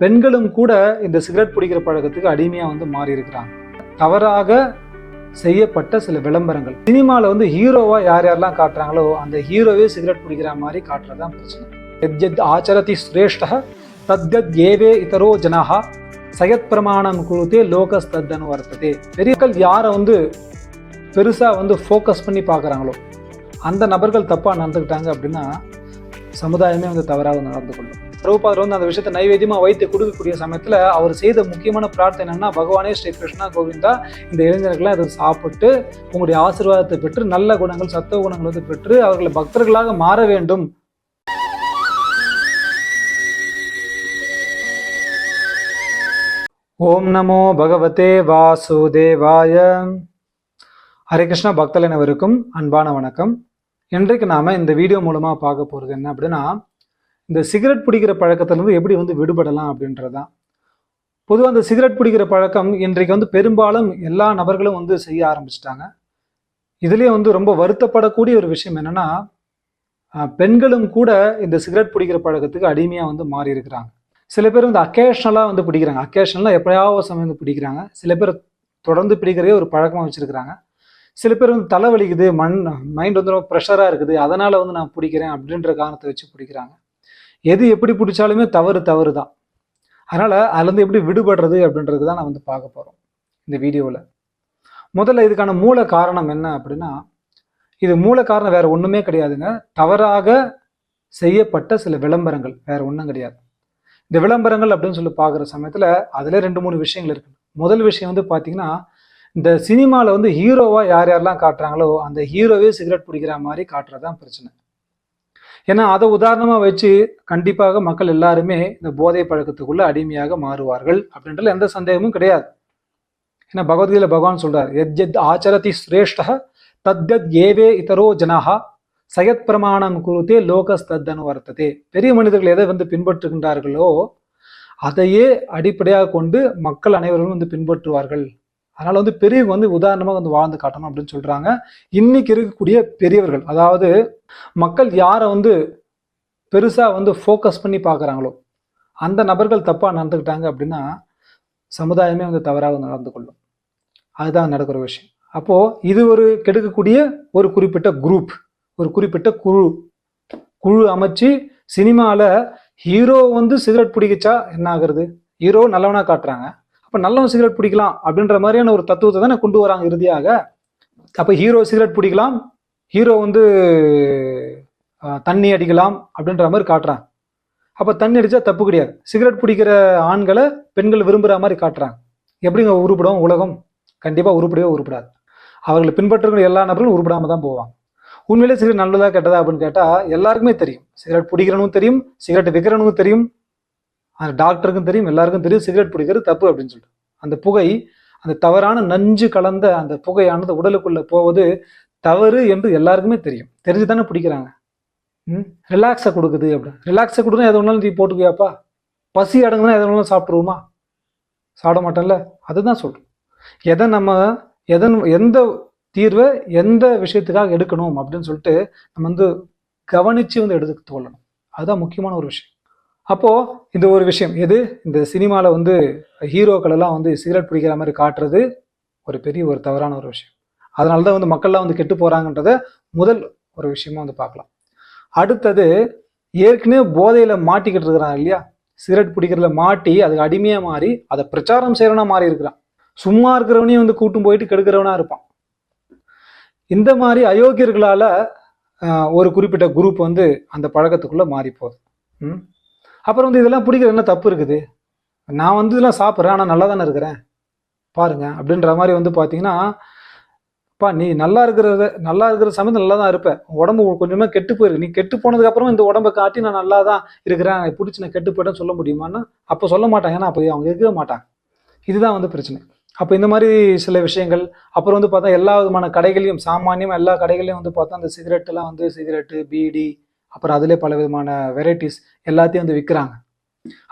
பெண்களும் கூட இந்த சிகரெட் பிடிக்கிற பழக்கத்துக்கு அடிமையாக வந்து மாறி இருக்கிறாங்க தவறாக செய்யப்பட்ட சில விளம்பரங்கள். சினிமாவில் வந்து ஹீரோவாக யார் யாரெல்லாம் காட்டுறாங்களோ அந்த ஹீரோவே சிகரெட் பிடிக்கிற மாதிரி காட்டுறது தான் பிரச்சனை. எத்யத் ஆச்சரதி சிரேஷ்ட தத்யத் ஏவே இதரோ ஜனஹா சயத் பிரமாணம் குருத்தே லோகஸ் தத்தனு வர்த்ததே பெரியக்கள் யாரை வந்து பெருசாக வந்து ஃபோக்கஸ் பண்ணி பார்க்குறாங்களோ அந்த நபர்கள் தப்பாக நடந்துக்கிட்டாங்க அப்படின்னா சமுதாயமே வந்து தவறாக நடந்து கொள்ளும். பிரபுபாதர் வந்து அந்த விஷயத்தை நைவேத்தியமாக வைத்து கொடுக்கக்கூடிய சமயத்தில் அவர் செய்த முக்கியமான பிரார்த்தனை என்னன்னா பகவானே ஸ்ரீ கிருஷ்ணா கோவிந்தா இந்த இளைஞர்கள்லாம் இதை சாப்பிட்டு உங்களுடைய ஆசீர்வாதத்தை பெற்று நல்ல குணங்கள் சத்துவ குணங்கள் வந்து பெற்று அவர்களை பக்தர்களாக மாற வேண்டும். ஓம் நமோ பகவதே வாசுதேவாய. ஹரே கிருஷ்ணா பக்தல் அனைவருக்கும் அன்பான வணக்கம். இன்றைக்கு நாம இந்த வீடியோ மூலமா பார்க்க போறது என்ன அப்படின்னா இந்த சிகரெட் பிடிக்கிற பழக்கத்திலிருந்து எப்படி வந்து விடுபடலாம் அப்படின்றதான் பொதுவாக அந்த சிகரெட் பிடிக்கிற பழக்கம் இன்றைக்கு வந்து பெரும்பாலும் எல்லா நபர்களும் வந்து செய்ய ஆரம்பிச்சிட்டாங்க. இதுலேயே வந்து ரொம்ப வருத்தப்படக்கூடிய ஒரு விஷயம் என்னன்னா பெண்களும் கூட இந்த சிகரெட் பிடிக்கிற பழக்கத்துக்கு அடிமையாக வந்து மாறி இருக்கிறாங்க. சில பேர் வந்து அக்கேஷனலாக வந்து பிடிக்கிறாங்க. அக்கேஷனலாக எப்பயாவது சமயம் வந்து பிடிக்கிறாங்க. சில பேர் தொடர்ந்து பிடிக்கிறதே ஒரு பழக்கமாக வச்சுருக்கிறாங்க. சில பேர் வந்து தலைவலிக்குது மண் மைண்ட் வந்து ரொம்ப ப்ரெஷராக இருக்குது. அதனால் வந்து நான் பிடிக்கிறேன் அப்படின்ற காரணத்தை வச்சு பிடிக்கிறாங்க. எது எப்படி பிடிச்சாலுமே தவறு தவறு தான் அதனால் அதுலேருந்து எப்படி விடுபடுறது அப்படின்றது தான் நான் வந்து பார்க்க போகிறோம் இந்த வீடியோவில். முதல்ல இதுக்கான மூல காரணம் என்ன அப்படின்னா இது மூல காரணம் வேற ஒன்றுமே கிடையாதுங்க. தவறாக செய்யப்பட்ட சில விளம்பரங்கள் வேற ஒன்றும் கிடையாது. இந்த விளம்பரங்கள் அப்படின்னு சொல்லி பார்க்குற சமயத்தில் அதில் ரெண்டு மூணு விஷயங்கள் இருக்கு. முதல் விஷயம் வந்து பார்த்தீங்கன்னா இந்த சினிமாவில் வந்து ஹீரோவாக யார் யாரெல்லாம் காட்டுறாங்களோ அந்த ஹீரோவே சிகரெட் பிடிக்கிற மாதிரி காட்டுறது தான் பிரச்சனை. ஏன்னா அதை உதாரணமாக வச்சு கண்டிப்பாக மக்கள் எல்லாருமே இந்த போதை பழக்கத்துக்குள்ள அடிமையாக மாறுவார்கள் அப்படின்றதுல எந்த சந்தேகமும் கிடையாது. ஏன்னா பகவத்கீதையில் பகவான் சொல்றார் எத் எத் ஆச்சரதி சிரேஷ்ட தத்யத் ஏவே இதரோ ஜனஹா சயத் பிரமாணம் குருத்தே லோகஸ் தத்தனு வர்த்ததே பெரிய மனிதர்கள் எதை வந்து பின்பற்றுகின்றார்களோ அதையே அடிப்படையாக கொண்டு மக்கள் அனைவரும் வந்து பின்பற்றுவார்கள். அதனால வந்து பெரியவங்க வந்து உதாரணமாக வந்து வாழ்ந்து காட்டணும் அப்படின்னு சொல்றாங்க. இன்னைக்கு இருக்கக்கூடிய பெரியவர்கள் அதாவது மக்கள் யாரை வந்து பெருசா வந்து ஃபோக்கஸ் பண்ணி பார்க்குறாங்களோ அந்த நபர்கள் தப்பா நடந்துக்கிட்டாங்க அப்படின்னா சமுதாயமே வந்து தவறாக நடந்து கொள்ளும். அதுதான் நடக்கிற விஷயம். அப்போ இது ஒரு கெடுக்கக்கூடிய ஒரு குறிப்பிட்ட குரூப் ஒரு குறிப்பிட்ட குழு. குழு அமைச்சு சினிமாவில் ஹீரோ வந்து சிகரெட் பிடிக்கச்சா என்ன ஆகுறது? ஹீரோ நல்லவனாக காட்டுறாங்க. அப்போ நல்லவன் சிகரெட் பிடிக்கலாம் அப்படின்ற மாதிரியான ஒரு தத்துவத்தை தானே கொண்டு வராங்க இறுதியாக. அப்போ ஹீரோ சிகரெட் பிடிக்கலாம் ஹீரோ வந்து தண்ணி அடிக்கலாம் அப்படின்ற மாதிரி காட்டுறாங்க அப்போ தண்ணி அடித்தா தப்பு கிடையாது. சிகரெட் பிடிக்கிற ஆண்களை பெண்கள் விரும்புகிற மாதிரி காட்டுறாங்க. எப்படிங்க உருப்படும் உலகம் கண்டிப்பாக உருப்படவே உருப்படாது. அவர்களை பின்பற்றுகிற எல்லா நபர்களும் உருப்பிடாமல் தான் போவாங்க. உண்மையிலே சிகரெட் நல்லதா கெட்டதா அப்படின்னு கேட்டால் எல்லாருக்குமே தெரியும். சிகரெட் பிடிக்கிறனும் தெரியும் சிகரெட் விற்கிறனும் தெரியும். அந்த டாக்டருக்கும் தெரியும் எல்லாருக்கும் தெரியும் சிகரெட் பிடிக்கிறது தப்பு அப்படின்னு சொல்லிட்டு. அந்த புகை அந்த தவறான நஞ்சு கலந்த அந்த புகையானது உடலுக்குள்ளே போவது தவறு என்று எல்லாருக்குமே தெரியும். தெரிஞ்சு தானே பிடிக்கிறாங்க. ம்? ரிலாக்ஸை கொடுக்குது அப்படி. ரிலாக்ஸை கொடுத்தா எது ஒன்றாலும் நீ போட்டுக்குவியாப்பா? பசி அடங்குனா எது ஒன்றாலும் சாப்பிட்ருவோமா சாப்பிட மாட்டேன்ல? அதுதான் சொல்கிறோம் எதை நம்ம எதன் எந்த தீர்வை எந்த விஷயத்துக்காக எடுக்கணும் அப்படின்னு சொல்லிட்டு நம்ம வந்து கவனித்து வந்து எடுத்து கொள்ளணும் அதுதான் முக்கியமான ஒரு விஷயம். அப்போது இந்த ஒரு விஷயம் எது? இந்த சினிமாவில் வந்து ஹீரோக்கள் எல்லாம் வந்து சிகரெட் பிடிக்கிற மாதிரி காட்டுறது ஒரு பெரிய ஒரு தவறான ஒரு விஷயம். அதனால தான் வந்து மக்கள்லாம் வந்து கெட்டு போகிறாங்கன்றத முதல் ஒரு விஷயமா வந்து பார்க்கலாம். அடுத்தது ஏற்கனவே போதையில் மாட்டிக்கிட்டு இருக்கிறான் இல்லையா? சிகரெட் பிடிக்கிறதுல மாட்டி அதுக்கு அடிமையாக மாறி அதை பிரச்சாரம் செய்கிறவனா மாறி இருக்கிறான். சும்மா இருக்கிறவனையும் வந்து கூட்டும் போயிட்டு கெடுக்கிறவனா இருப்பான். இந்த மாதிரி அயோக்கியர்களால் ஒரு குறிப்பிட்ட குரூப் வந்து அந்த பழக்கத்துக்குள்ளே மாறி போகுது. ம்? அப்புறம் வந்து இதெல்லாம் பிடிக்கிறது என்ன தப்பு இருக்குது? நான் வந்து இதெல்லாம் சாப்பிட்றேன் ஆனால் நல்லா தானே இருக்கிறேன். பாருங்க அப்படின்ற மாதிரி வந்து பார்த்தீங்கன்னா பா நீ நல்லா இருக்கிறத நல்லா இருக்கிற சமயத்தில் நல்லா தான் இருப்பேன் உடம்பு கொஞ்சமாக கெட்டு போயிருக்கு. நீ கெட்டு போனதுக்கு அப்புறம் இந்த உடம்பை காட்டி நான் நல்லா தான் இருக்கிறேன். எனக்கு பிடிச்சி நான் கெட்டு போயிட்டேன்னு சொல்ல முடியுமான்னா அப்போ சொல்ல மாட்டாங்க. ஏன்னா அப்போ அவங்க இருக்கவே மாட்டாங்க. இதுதான் வந்து பிரச்சனை. அப்போ இந்த மாதிரி சில விஷயங்கள் அப்புறம் வந்து பார்த்தா எல்லா விதமான கடைகளையும் சாமானியமாக எல்லா கடைகளையும் வந்து பார்த்தா அந்த சிகரெட்டெல்லாம் வந்து சிகரெட்டு பீடி அப்புறம் அதிலே பல விதமான வெரைட்டிஸ் எல்லாத்தையும் வந்து விற்கிறாங்க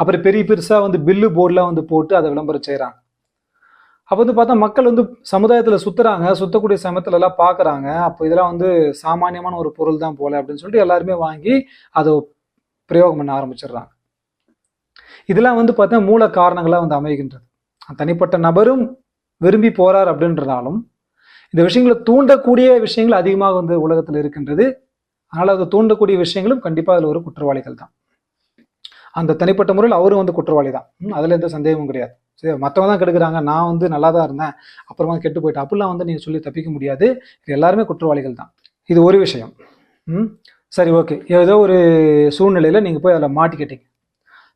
அப்புறம் பெரிய பெருசாக வந்து பில்லு போர்டெலாம் வந்து போட்டு அதை விளம்பரம் செய்கிறாங்க அப்போ வந்து பார்த்தா மக்கள் வந்து சமுதாயத்தில் சுற்றுறாங்க சுற்றக்கூடிய சமயத்துல எல்லாம் பார்க்குறாங்க அப்போ இதெல்லாம் வந்து சாமானியமான ஒரு பொருள் தான் போல அப்படின்னு சொல்லிட்டு எல்லாருமே வாங்கி அதை பிரயோகம் பண்ண ஆரம்பிச்சிடுறாங்க. இதெல்லாம் வந்து பார்த்தா மூல காரணங்களாக வந்து அமைகின்றது. தனிப்பட்ட நபரும் விரும்பி போறார் அப்படின்றதாலும் இந்த விஷயங்களை தூண்டக்கூடிய விஷயங்கள் அதிகமாக வந்து உலகத்தில் இருக்கின்றது. அதனால் அதை தூண்டக்கூடிய விஷயங்களும் கண்டிப்பாக அதில் ஒரு குற்றவாளிகள் தான். அந்த தனிப்பட்ட முறையில் அவரும் வந்து குற்றவாளி தான். அதில் எந்த சந்தேகமும் கிடையாது. சரி மற்றவங்க தான் கெடுக்குறாங்க நான் வந்து நல்லா தான் இருந்தேன் அப்புறமா கெட்டு போயிட்டேன் அப்படிலாம் வந்து நீங்கள் சொல்லி தப்பிக்க முடியாது. இது எல்லாருமே குற்றவாளிகள் தான். இது ஒரு விஷயம். ம் சரி ஓகே. ஏதோ ஒரு சூழ்நிலையில் நீங்கள் போய் அதில் மாட்டிக்கிட்டீங்க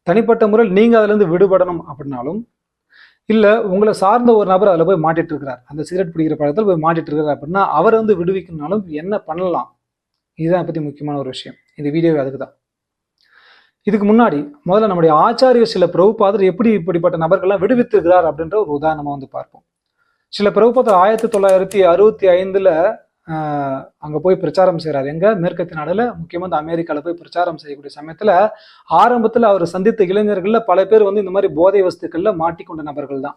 தனிப்பட்ட முறையில் நீங்கள் அதுலேருந்து விடுபடணும் அப்படின்னாலும் இல்லை உங்களை சார்ந்த ஒரு நபர் அதில் போய் மாட்டிட்டு இருக்கிறார். அந்த சிகரெட் பிடிக்கிற பழத்தில் போய் மாட்டிட்டு இருக்கிறார் அப்படின்னா அவரை வந்து விடுவிக்கணும்னாலும் என்ன பண்ணலாம்? இதுதான் பற்றி முக்கியமான ஒரு விஷயம். இந்த வீடியோவே அதுக்கு தான் இதுக்கு முன்னாடி முதல்ல நம்முடைய ஆச்சாரிய சில பிரபுபாதர் எப்படி இப்படிப்பட்ட நபர்கள்லாம் விடுவித்திருக்கிறார் அப்படின்ற ஒரு உதாரணமாக வந்து பார்ப்போம். சில பிரபுபாதர் ஆயிரத்தி தொள்ளாயிரத்தி அறுபத்தி ஐந்துல அங்கே போய் பிரச்சாரம் செய்கிறார் எங்கே? மேற்கத்திய நாடுல. முக்கியமாக இந்த அமெரிக்காவில் போய் பிரச்சாரம் செய்யக்கூடிய சமயத்தில் ஆரம்பத்தில் அவர் சந்தித்த இளைஞர்களில் பல பேர் வந்து இந்த மாதிரி போதை வஸ்துக்களில் மாட்டிக்கொண்ட நபர்கள் தான்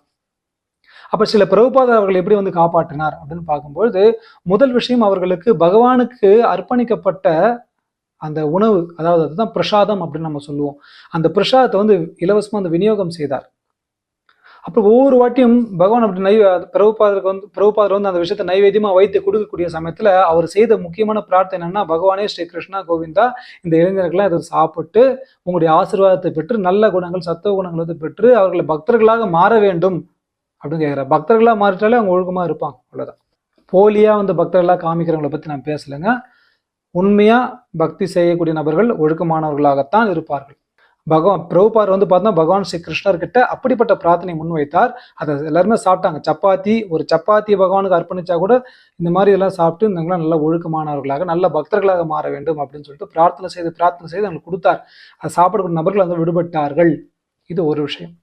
அப்போ சில பிரபுபாதர் அவர்கள் எப்படி வந்து காப்பாற்றினார் அப்படின்னு பார்க்கும்பொழுது முதல் விஷயம் அவர்களுக்கு பகவானுக்கு அர்ப்பணிக்கப்பட்ட அந்த உணவு அதாவது அதுதான் பிரசாதம் அப்படின்னு நம்ம சொல்லுவோம். அந்த பிரசாதத்தை வந்து இலவசமாக அந்த விநியோகம் செய்தார். அப்போ ஒவ்வொரு வாட்டியும் பகவான் அப்படி நை பிரபுபாதருக்கு வந்து பிரபுபாதர் வந்து அந்த விஷயத்தை நைவேத்தியமாக வைத்து கொடுக்கக்கூடிய சமயத்தில் அவர் செய்த முக்கியமான பிரார்த்தனை என்னன்னா பகவானே ஸ்ரீ கிருஷ்ணா கோவிந்தா இந்த இளைஞர்கள்லாம் இதை சாப்பிட்டு உங்களுடைய ஆசீர்வாதத்தை பெற்று நல்ல குணங்கள் சத்துவ குணங்கள் வந்து பெற்று அவர்களை பக்தர்களாக மாற வேண்டும் அப்படின்னு கேட்குற பக்தர்களாக மாறிட்டாலே அவங்க ஒழுக்கமாக இருப்பாங்க. அவ்வளோதான் போலியாக வந்து பக்தர்களாக காமிக்கிறவங்களை பற்றி நான் பேசலைங்க. உண்மையாக பக்தி செய்யக்கூடிய நபர்கள் ஒழுக்கமானவர்களாகத்தான் இருப்பார்கள். பகவான் பிரபுபார் வந்து பார்த்தா பகவான் ஸ்ரீ கிருஷ்ணர்கிட்ட அப்படிப்பட்ட பிரார்த்தனை முன்வைத்தார். அதை எல்லாருமே சாப்பிட்டாங்க. சப்பாத்தி ஒரு சப்பாத்தி பகவானுக்கு அர்ப்பணிச்சா கூட இந்த மாதிரி எல்லாம் சாப்பிட்டு இவங்களாம் நல்ல ஒழுக்கமானவர்களாக நல்ல பக்தர்களாக மாற வேண்டும் அப்படின்னு சொல்லிட்டு பிரார்த்தனை செய்து பிரார்த்தனை செய்து அவங்களுக்கு கொடுத்தார். அதை சாப்பிடக்கூடிய நபர்கள் வந்து விடுபட்டார்கள். இது ஒரு விஷயம்.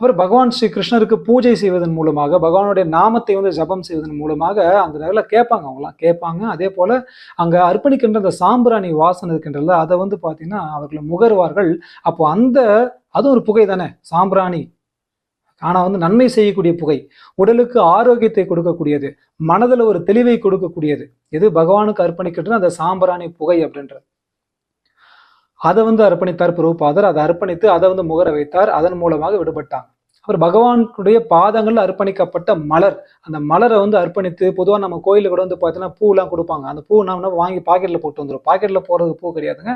அப்புறம் பகவான் ஸ்ரீ கிருஷ்ணருக்கு பூஜை செய்வதன் மூலமாக பகவானுடைய நாமத்தை வந்து ஜபம் செய்வதன் மூலமாக அந்த நேரில் கேட்பாங்க அவங்களாம் கேட்பாங்க. அதே போல அங்கே அர்ப்பணிக்கின்ற அந்த சாம்பிராணி வாசனை இருக்கின்றல அதை வந்து பார்த்தீங்கன்னா அவர்கள் முகர்வார்கள். அப்போ அந்த அது ஒரு புகை தானே சாம்பிராணி. ஆனால் வந்து நன்மை செய்யக்கூடிய புகை. உடலுக்கு ஆரோக்கியத்தை கொடுக்கக்கூடியது. மனதில் ஒரு தெளிவை கொடுக்கக்கூடியது. எது பகவானுக்கு அர்ப்பணிக்கின்ற அந்த சாம்பிராணி புகை அப்படின்றது. அதை வந்து அர்ப்பணித்தார் பிரபுபாதர். அதை அர்ப்பணித்து அதை வந்து முகர வைத்தார். அதன் மூலமாக விடுபட்டாங்க அப்புறம் பகவானுடைய பாதங்கள்ல அர்ப்பணிக்கப்பட்ட மலர். அந்த மலரை வந்து அர்ப்பணித்து பொதுவாக நம்ம கோயிலில் கூட வந்து பார்த்தீங்கன்னா பூலாம் கொடுப்பாங்க. அந்த பூ நம்ம வாங்கி பாக்கெட்ல போட்டு வந்துடும் பாக்கெட்ல போறது பூ கிடையாதுங்க.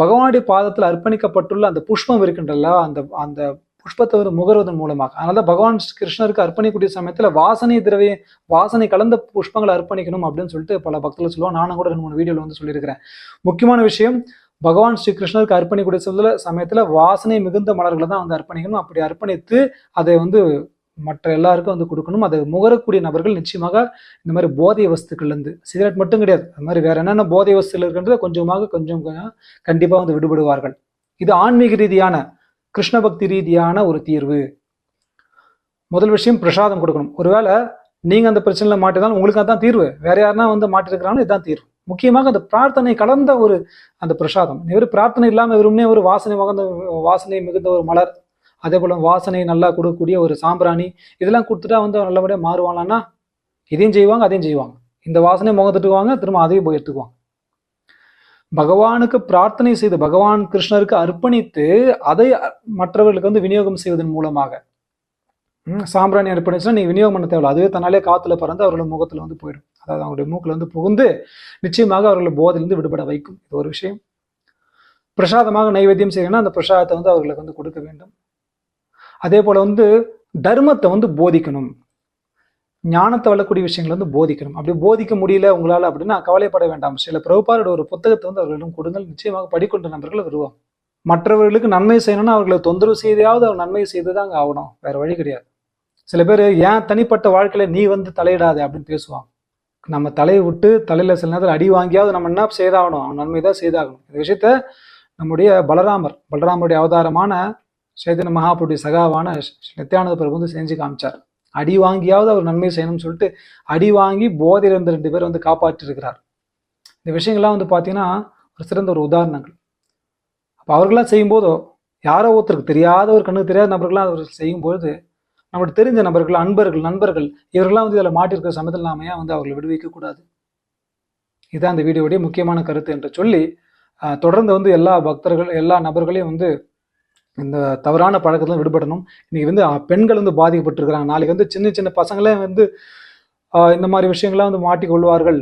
பகவானுடைய பாதத்தில் அர்ப்பணிக்கப்பட்டுள்ள அந்த புஷ்பம் இருக்கின்றல்ல அந்த அந்த புஷ்பத்தை வந்து முகர்வதன் மூலமாக. அதனால பகவான் கிருஷ்ணருக்கு அர்ப்பணிக்கூடிய சமயத்துல வாசனை திரவிய வாசனை கலந்த புஷ்பங்களை அர்ப்பணிக்கணும் அப்படின்னு சொல்லிட்டு பல பக்தர்கள் சொல்லுவாங்க. நானும் கூட ரெண்டு மூணு வீடியோல வந்து சொல்லியிருக்கிறேன். முக்கியமான விஷயம் பகவான் ஸ்ரீ கிருஷ்ணருக்கு அர்ப்பணிக்கூடிய சொல்ல சமயத்துல வாசனை மிகுந்த மலர்களை தான் வந்து அர்ப்பணிக்கணும். அப்படி அர்ப்பணித்து அதை வந்து மற்ற எல்லாருக்கும் வந்து கொடுக்கணும். அதை முகரக்கூடிய நபர்கள் நிச்சயமாக இந்த மாதிரி போதை வஸ்துக்கள்லேருந்து சிகரெட் மட்டும் கிடையாது. அது மாதிரி வேற என்னென்ன போதை வஸ்துகள் இருக்கின்றத கொஞ்சமாக கொஞ்சம் கொஞ்சம் கண்டிப்பாக வந்து விடுபடுவார்கள். இது ஆன்மீக ரீதியான கிருஷ்ண பக்தி ரீதியான ஒரு தீர்வு. முதல் விஷயம் பிரசாதம் கொடுக்கணும். ஒருவேளை நீங்க அந்த பிரச்சனையில மாட்டினாலும் உங்களுக்கு அதான் தீர்வு. வேற யாருன்னா வந்து மாட்டிருக்கிறாங்களோ இதுதான் தீர்வு. முக்கியமாக அந்த பிரார்த்தனை கலந்த ஒரு அந்த பிரசாதம். வெறும் பிரார்த்தனை இல்லாமல் வெறுமனே ஒரு வாசனை மகந்த வாசனை மிகுந்த ஒரு மலர் அதே போல வாசனை நல்லா கொடுக்கக்கூடிய ஒரு சாம்பிராணி இதெல்லாம் கொடுத்துட்டா வந்து அவன் நல்லபடியாக மாறுவாங்களான்னா இதையும் செய்வாங்க அதையும் செய்வாங்க. இந்த வாசனை முகத்துட்டுவாங்க திரும்ப அதையும் போய் எடுத்துக்குவாங்க. பகவானுக்கு பிரார்த்தனை செய்து பகவான் கிருஷ்ணருக்கு அர்ப்பணித்து அதை மற்றவர்களுக்கு வந்து விநியோகம் செய்வதன் மூலமாக சாம்பிராணி அர்ப்பணிச்சுன்னா நீ விநியோகம் பண்ண தேவையில்லை. அதுவே தன்னாலே காத்துல பறந்து அவர்களோட முகத்துல வந்து போயிடும். அதாவது அவங்களுடைய மூக்கில் வந்து புகுந்து நிச்சயமாக அவர்களை போதிலிருந்து விடுபட வைக்கும். இது ஒரு விஷயம். பிரசாதமாக நைவேத்தியம் செய்யணும்னா அந்த பிரசாதத்தை வந்து அவர்களுக்கு வந்து கொடுக்க வேண்டும். அதே போல வந்து தர்மத்தை வந்து போதிக்கணும். ஞானத்தை வளரக்கூடிய விஷயங்களை வந்து போதிக்கணும். அப்படி போதிக்க முடியல உங்களால அப்படின்னா கவலைப்பட வேண்டாம். சில பிரபுபாரோட ஒரு புத்தகத்தை வந்து அவர்களிடம் கொடுங்கள். நிச்சயமாக படிக்கொண்ட நபர்கள் வருவோம் மற்றவர்களுக்கு நன்மை செய்யணும்னா அவர்களை தொந்தரவு செய்தையாவது அவர் நன்மை செய்துதாங்க ஆகணும். வேற வழி கிடையாது. சில பேர் ஏன் தனிப்பட்ட வாழ்க்கையில நீ வந்து தலையிடாதே? அப்படின்னு பேசுவாங்க. நம்ம தலையை விட்டு தலையில் சில நேரத்தில் அடி வாங்கியாவது நம்ம என்ன செய்தாகணும்? அவன் நன்மை தான் செய்தாகணும். இந்த விஷயத்த நம்முடைய பலராமர் பலராமருடைய அவதாரமான சைதன்ய மகாபுருடைய சகாவான நித்யானந்த பிரபு வந்து செஞ்சு காமிச்சார். அடி வாங்கியாவது அவர் நன்மை செய்யணும்னு சொல்லிட்டு அடி வாங்கி போதையில் இருந்த ரெண்டு பேர் வந்து காப்பாற்றிருக்கிறார். இந்த விஷயங்கள்லாம் வந்து பார்த்தீங்கன்னா ஒரு சிறந்த ஒரு உதாரணங்கள். அப்போ அவர்களாம் செய்யும்போதோ யாரோ ஒருத்தருக்கு தெரியாத ஒரு கண்ணுக்கு தெரியாத நபர்களாம் அவர் செய்யும்பொழுது நம்மளுக்கு தெரிஞ்ச நபர்கள் அன்பர்கள் நண்பர்கள் இவர்கள்லாம் வந்து இதில் மாட்டிருக்கிற சமயத்தில் நாம ஏன் வந்து அவர்களை விடுவிக்கக்கூடாது? இதுதான் அந்த வீடியோவுடைய முக்கியமான கருத்து என்று சொல்லி தொடர்ந்து வந்து எல்லா பக்தர்கள் எல்லா நபர்களையும் வந்து இந்த தவறான பழக்கத்தில் விடுபடணும். இன்னைக்கு வந்து பெண்கள் வந்து பாதிக்கப்பட்டிருக்கிறாங்க. நாளைக்கு வந்து சின்ன சின்ன பசங்களே வந்து இந்த மாதிரி விஷயங்கள்லாம் வந்து மாட்டிக்கொள்வார்கள்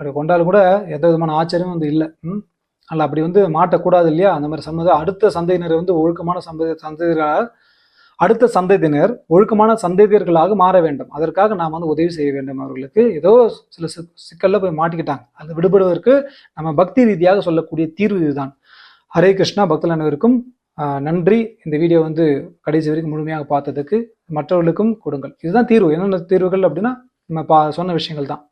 அப்படி கொண்டாலும் கூட எந்த விதமான ஆச்சரியமும் வந்து இல்லை. ம்? அல்ல அப்படி வந்து மாட்டக்கூடாது இல்லையா? அந்த மாதிரி சம்மத அடுத்த சந்ததியினரை வந்து ஒழுக்கமான சந்த சந்ததிகளாக அடுத்த சந்ததியினர் ஒழுக்கமான சந்ததியர்களாக மாற வேண்டும். அதற்காக நாம் வந்து உதவி செய்ய வேண்டும் அவர்களுக்கு. ஏதோ சில சிக்கல்ல போய் மாட்டிக்கிட்டாங்க. அது விடுபடுவதற்கு நம்ம பக்தி ரீதியாக சொல்லக்கூடிய தீர்வு இதுதான். ஹரே கிருஷ்ணா பக்தர்கள் அனைவருக்கும் நன்றி. இந்த வீடியோ வந்து கடைசி வரைக்கும் முழுமையாக பார்த்ததுக்கு மற்றவர்களுக்கும் கொடுங்கள். இதுதான் தீர்வு. என்னென்ன தீர்வுகள் அப்படின்னா நம்ம பா சொன்ன விஷயங்கள் தான்.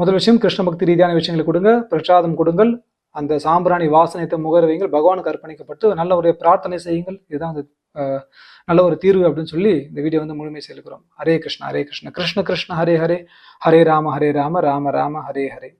முதல் விஷயம் கிருஷ்ண பக்தி ரீதியான விஷயங்களை கொடுங்க. பிரசாதம் கொடுங்கள். அந்த சாம்பிராணி வாசனைத்தை முகர்வைங்கள். பகவானுக்கு அர்ப்பணிக்கப்பட்டு நல்ல ஒரு பிரார்த்தனை செய்யுங்கள். இதுதான் அந்த நல்ல ஒரு தீர்வு அப்படின்னு சொல்லி இந்த வீடியோ வந்து முழுமை செலுக்கிறோம் ஹரே கிருஷ்ணா ஹரே கிருஷ்ண கிருஷ்ண கிருஷ்ண ஹரே ஹரே. ஹரே ராம ஹரே ராம ராம ராம ஹரே ஹரே.